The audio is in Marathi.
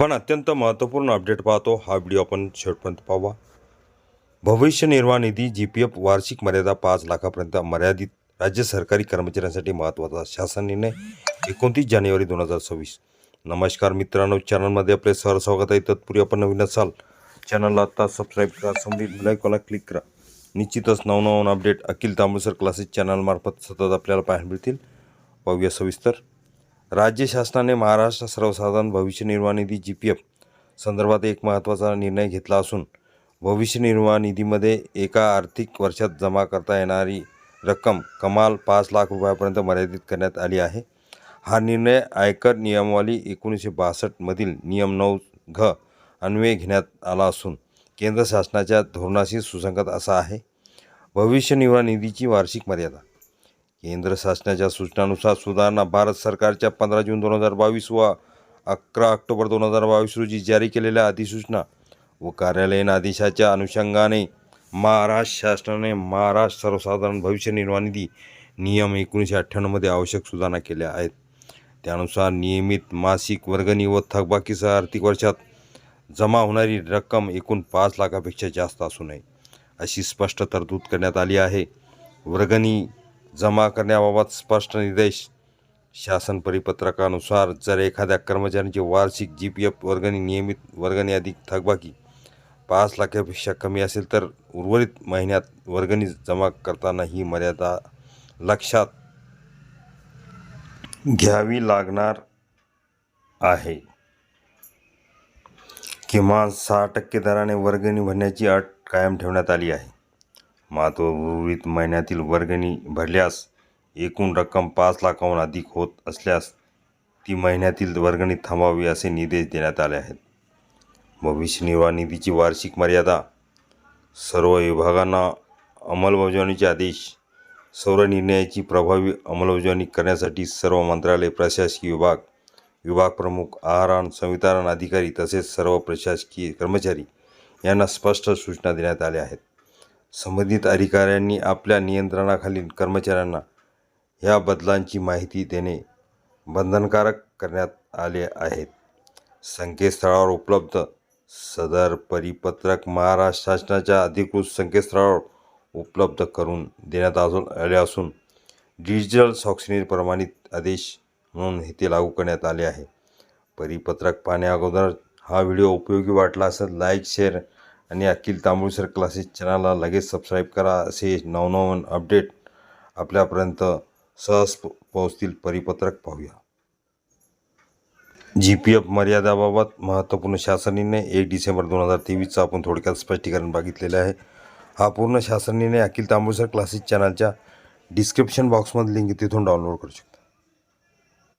आपण अत्यंत महत्त्वपूर्ण अपडेट पाहतो हा व्हिडिओ आपण शेवटपर्यंत पाहावा भविष्य निर्वाह निधी जी पी एफ वार्षिक मर्यादा पाच लाखापर्यंत मर्यादित राज्य सरकारी कर्मचाऱ्यांसाठी महत्त्वाचा शासन निर्णय एकोणतीस जानेवारी दोन हजार सव्वीस. नमस्कार मित्रांनो चॅनलमध्ये आपले सर स्वागत आहे. तत्पूर्वी आपण नवीन असाल चॅनलला आत्ता सबस्क्राईब करा संबंधित बेलायकॉनला क्लिक करा. निश्चितच नवनवन अपडेट अखिल तांबूसर क्लासेस चॅनलमार्फत सतत आपल्याला पाहायला मिळतील. पाहूया सविस्तर. राज्य शासनाने महाराष्ट्र सर्वसाधारण भविष्य निर्वाह निधी जी पी एफ संदर्भात एक महत्त्वाचा निर्णय घेतला असून भविष्य निर्वाह निधीमध्ये एका आर्थिक वर्षात जमा करता येणारी रक्कम कमाल पाच लाख रुपयापर्यंत मर्यादित करण्यात आली आहे. हा निर्णय आयकर नियमावली एकोणीसशे बासष्टमधील नियम नऊ घ अन्वये घेण्यात आला असून केंद्र शासनाच्या धोरणाशी सुसंगत असा आहे. भविष्य निर्वाह निधीची वार्षिक मर्यादा केंद्र शासनाच्या सूचनानुसार सुधारणा भारत सरकारच्या पंधरा जून दोन हजार बावीस व अकरा ऑक्टोबर दोन हजार बावीस रोजी जारी केलेल्या अधिसूचना व कार्यालयीन आदेशाच्या अनुषंगाने महाराष्ट्र शासनाने महाराष्ट्र सर्वसाधारण भविष्य निर्वाह निधी नियम एकोणीसशे अठ्ठ्याण्णवमध्ये आवश्यक सुधारणा केल्या आहेत. त्यानुसार नियमित मासिक वर्गणी व थकबाकीसह आर्थिक वर्षात जमा होणारी रक्कम एकूण पाच लाखापेक्षा जास्त असू नये अशी स्पष्ट तरतूद करण्यात आली आहे. वर्गणी जमा करण्याबाबत स्पष्ट निर्देश. शासन परिपत्रकानुसार जर एखाद्या कर्मचाऱ्यांची वार्षिक जी पी एफ वर्गणी नियमित वर्गणी अधिक थकबाकी पाच लाखापेक्षा कमी असेल तर उर्वरित महिन्यात वर्गणी जमा करताना ही मर्यादा लक्षात घ्यावी लागणार आहे. किमान सहा टक्के दराने वर्गणी भरण्याची अट कायम ठेवण्यात आली आहे. मात्र उर्वरित महिन्यातील वर्गणी भरल्यास एकूण रक्कम पाच लाखाहून अधिक होत असल्यास ती महिन्यातील वर्गणी थांबावी असे निर्देश देण्यात आले आहेत. भविष्य निर्वाह निधीची वार्षिक मर्यादा सर्व विभागांना अंमलबजावणीचे आदेश सौर निर्णयाची प्रभावी अंमलबजावणी करण्यासाठी सर्व मंत्रालय प्रशासकीय विभाग विभाग प्रमुख आहारान संवितरण अधिकारी तसेच सर्व प्रशासकीय कर्मचारी यांना स्पष्ट सूचना देण्यात आल्या आहेत. संबंधित अधिकाऱ्यांनी आपल्या नियंत्रणाखालील कर्मचाऱ्यांना ह्या बदलांची माहिती देणे बंधनकारक करण्यात आले आहेत संकेतस्थळावर उपलब्ध सदर परिपत्रक महाराष्ट्र शासनाच्या अधिकृत संकेतस्थळावर उपलब्ध करून देण्यात असून आले असून डिजिटल स्वाक्षरी प्रमाणित आदेश म्हणून हे ते लागू करण्यात आले आहे. परिपत्रक पाहण्याअगोदर हा व्हिडिओ उपयोगी वाटला असेल लाईक शेअर आणि अखिल तांबुळसर क्लासेस चॅनलला लगेच सबस्क्राईब करा. असे नवनवन अपडेट आपल्यापर्यंत सहज पोहोचतील परिपत्रक पाहूया. जी पी एफ मर्यादाबाबत महत्त्वपूर्ण शासन निर्णय एक डिसेंबर दोन हजार तेवीसचा आपण थोडक्यात स्पष्टीकरण बघितलेलं आहे. हा पूर्ण शासन निर्णय अखिल तांबुळसर क्लासेस चॅनलच्या डिस्क्रिप्शन बॉक्समध्ये लिंक तिथून डाउनलोड करू शकता.